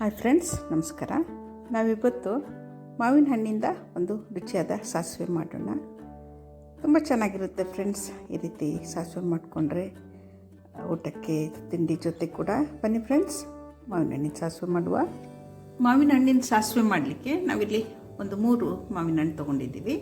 Hi friends ನಮಸ್ಕಾರ. ನಾವಿವತ್ತು ಮಾವಿನ ಹಣ್ಣಿಂದ ಒಂದು ರುಚಿಯಾದ ಸಾಸಿವೆ ಮಾಡೋಣ. ತುಂಬ ಚೆನ್ನಾಗಿರುತ್ತೆ ಫ್ರೆಂಡ್ಸ್ ಈ ರೀತಿ ಸಾಸಿವೆ ಮಾಡಿಕೊಂಡ್ರೆ, ಊಟಕ್ಕೆ, ತಿಂಡಿ ಜೊತೆ ಕೂಡ. ಬನ್ನಿ ಫ್ರೆಂಡ್ಸ್ ಮಾವಿನ ಹಣ್ಣಿನ ಸಾಸಿವೆ ಮಾಡುವ. ಮಾವಿನ ಹಣ್ಣಿನ ಸಾಸಿವೆ ಮಾಡಲಿಕ್ಕೆ ನಾವಿಲ್ಲಿ ಒಂದು ಮೂರು ಮಾವಿನ ಹಣ್ಣು ತೊಗೊಂಡಿದ್ದೀವಿ.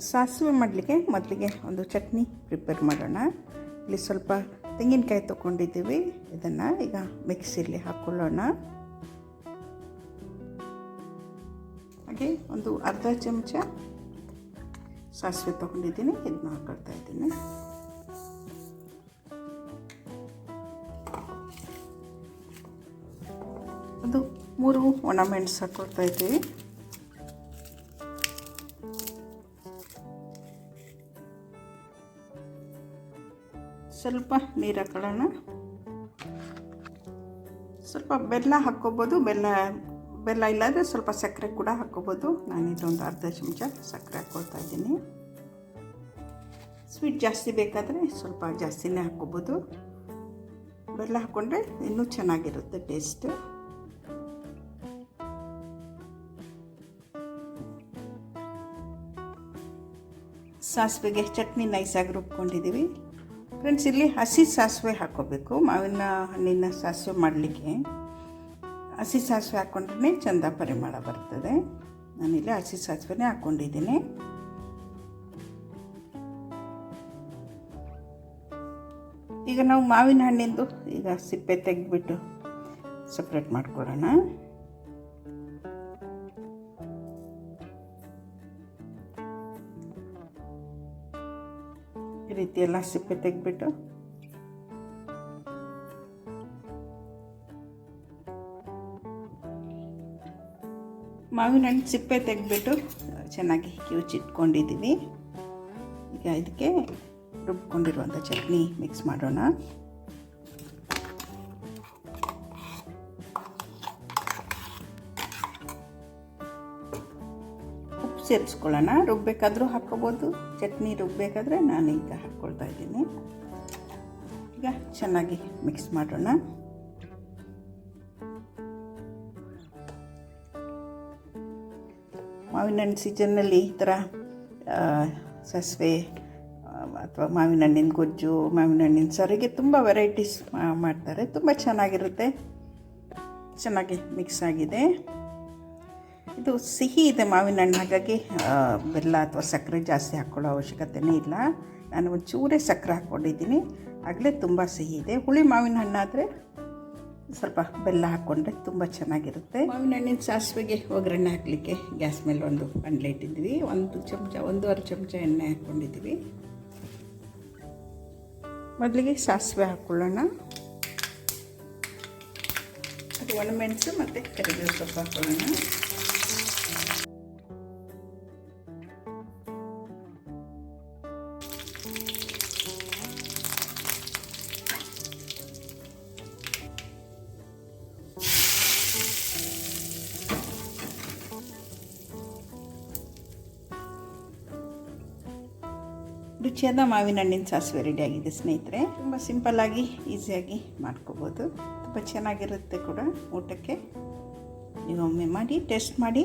ಸಾಸಿವೆ ಮಾಡಲಿಕ್ಕೆ ಮೊದಲಿಗೆ ಒಂದು ಚಟ್ನಿ ಪ್ರಿಪೇರ್ ಮಾಡೋಣ. ಇಲ್ಲಿ ಸ್ವಲ್ಪ ತೆಂಗಿನಕಾಯಿ ತೊಗೊಂಡಿದ್ದೀವಿ. ಇದನ್ನು ಈಗ ಮಿಕ್ಸಿಲಿ ಹಾಕ್ಕೊಳ್ಳೋಣ ಹಾಗೆ ಒಂದು ಅರ್ಧ ಚಮಚ ಸಾಸಿವೆ ತೊಗೊಂಡಿದ್ದೀನಿ. ಇದನ್ನ ಹಾಕೊಳ್ತಾ ಇದ್ದೀನಿ. ಒಂದು ಮೂರು ಒಣಮೆಣಸು ಹಾಕ್ಕೊಳ್ತಾ ಇದ್ದೀವಿ. ಸ್ವಲ್ಪ ನೀರು ಹಾಕೊಳ್ಳೋಣ. ಸ್ವಲ್ಪ ಬೆಲ್ಲ ಹಾಕ್ಕೋಬೋದು. ಬೆಲ್ಲ ಬೆಲ್ಲ ಇಲ್ಲಾಂದರೆ ಸ್ವಲ್ಪ ಸಕ್ಕರೆ ಕೂಡ ಹಾಕ್ಕೋಬೋದು. ನಾನು ಇದೊಂದು ಅರ್ಧ ಚಮಚ ಸಕ್ಕರೆ ಹಾಕ್ಕೊಳ್ತಾ ಇದ್ದೀನಿ. ಸ್ವೀಟ್ ಜಾಸ್ತಿ ಬೇಕಾದರೆ ಸ್ವಲ್ಪ ಜಾಸ್ತಿನೇ ಹಾಕ್ಕೋಬೋದು. ಬೆಲ್ಲ ಹಾಕ್ಕೊಂಡ್ರೆ ಇನ್ನೂ ಚೆನ್ನಾಗಿರುತ್ತೆ ಟೇಸ್ಟ್. ಸಾಸಿವೆಗೆ ಚಟ್ನಿ ನೈಸಾಗಿ ರುಬ್ಕೊಂಡಿದ್ದೀವಿ. ಫ್ರೆಂಡ್ಸ್ ಇಲ್ಲಿ ಹಸಿ ಸಾಸಿವೆ ಹಾಕೋಬೇಕು. ಮಾವಿನ ಹಣ್ಣಿನ ಸಾಸಿವೆ ಮಾಡಲಿಕ್ಕೆ. ಹಸಿ ಸಾಸಿವೆ ಹಾಕ್ಕೊಂಡ್ರೆ ಚಂದ ಪರಿಮಳ ಬರ್ತದೆ. ನಾನಿಲ್ಲಿ ಹಸಿ ಸಾಸಿವೆನೇ ಹಾಕ್ಕೊಂಡಿದ್ದೀನಿ ಈಗ ನಾವು ಮಾವಿನ ಹಣ್ಣಿಂದು ಈಗ ಸಿಪ್ಪೆ ತೆಗೆದ್ಬಿಟ್ಟು ಸಪ್ರೇಟ್ ಮಾಡ್ಕೊಳ್ಳೋಣ. ಈ ರೀತಿ ಸಿಪ್ಪೆ ತೆಗೆದ್ಬಿಟ್ಟು. ಮಾವಿನ ಹಣ್ಣು ಸಿಪ್ಪೆ ತೆಗೆದ್ಬಿಟ್ಟು ಚೆನ್ನಾಗಿ ಕಿವುಚಿಟ್ಕೊಂಡಿದ್ದೀವಿ ಈಗ ಇದಕ್ಕೆ ರುಬ್ಕೊಂಡಿರುವಂಥ ಚಟ್ನಿ ಮಿಕ್ಸ್ ಮಾಡೋಣ. ಸೇರಿಸ್ಕೊಳ್ಳೋಣ. ರುಬ್ಬೇಕಾದರೂ ಹಾಕ್ಕೋಬೋದು. ಚಟ್ನಿ ರುಬ್ಬೇಕಾದ್ರೆ ನಾನು ಈಗ ಹಾಕ್ಕೊಳ್ತಾ ಇದ್ದೀನಿ. ಈಗ ಚೆನ್ನಾಗಿ ಮಿಕ್ಸ್ ಮಾಡೋಣ. ಮಾವಿನ ಹಣ್ಣು ಸೀಸನ್ನಲ್ಲಿ ಈ ಥರ ಸಾಸಿವೆ ಅಥವಾ ಮಾವಿನ ಹಣ್ಣಿನ ಗೊಜ್ಜು ಮಾವಿನ ಹಣ್ಣಿನ ಸಾರಿಗೆ ತುಂಬ ವೆರೈಟೀಸ್ ಮಾಡ್ತಾರೆ. ತುಂಬ ಚೆನ್ನಾಗಿರುತ್ತೆ. ಚೆನ್ನಾಗಿ ಮಿಕ್ಸ್ ಆಗಿದೆ. ಇದು ಸಿಹಿ ಇದೆ ಮಾವಿನ ಹಣ್ಣು. ಹಾಗಾಗಿ ಬೆಲ್ಲ ಅಥವಾ ಸಕ್ಕರೆ ಜಾಸ್ತಿ ಹಾಕ್ಕೊಳ್ಳೋ ಅವಶ್ಯಕತೆಯೇ ಇಲ್ಲ. ನಾನು ಒಂದು ಚೂರೇ ಸಕ್ಕರೆ ಹಾಕ್ಕೊಂಡಿದ್ದೀನಿ. ಆಗಲೇ ತುಂಬ ಸಿಹಿ ಇದೆ. ಹುಳಿ ಮಾವಿನ ಹಣ್ಣಾದರೆ ಸ್ವಲ್ಪ ಬೆಲ್ಲ ಹಾಕ್ಕೊಂಡ್ರೆ ತುಂಬ ಚೆನ್ನಾಗಿರುತ್ತೆ. ಮಾವಿನ ಹಣ್ಣಿನ ಸಾಸಿವೆಗೆ ಒಗ್ಗರಣೆ ಹಾಕಲಿಕ್ಕೆ ಗ್ಯಾಸ್ ಮೇಲೆ ಒಂದು ಅಂಡ್ಲೆ ಇಟ್ಟಿದ್ವಿ ಒಂದು ಚಮಚ, ಒಂದೂವರೆ ಚಮಚ ಎಣ್ಣೆ ಹಾಕ್ಕೊಂಡಿದ್ದೀವಿ. ಮೊದಲಿಗೆ ಸಾಸಿವೆ ಹಾಕ್ಕೊಳ್ಳೋಣ ಅದು ಒಣಮೆಣಸು ಮತ್ತು ಕರಿಬೇವು ಸೊಪ್ಪು ಹಾಕ್ಕೊಳ್ಳೋಣ ರುಚಿಯಾದ ಮಾವಿನ ಹಣ್ಣಿನ ಸಾಸಿವೆ ರೆಡಿಯಾಗಿದೆ ಸ್ನೇಹಿತರೆ. ತುಂಬ ಸಿಂಪಲ್ಲಾಗಿ ಈಸಿಯಾಗಿ ಮಾಡ್ಕೋಬೋದು. ತುಂಬ ಚೆನ್ನಾಗಿರುತ್ತೆ ಕೂಡ ಊಟಕ್ಕೆ. ನೀವು ಒಮ್ಮೆ ಮಾಡಿ ಟೆಸ್ಟ್ ಮಾಡಿ.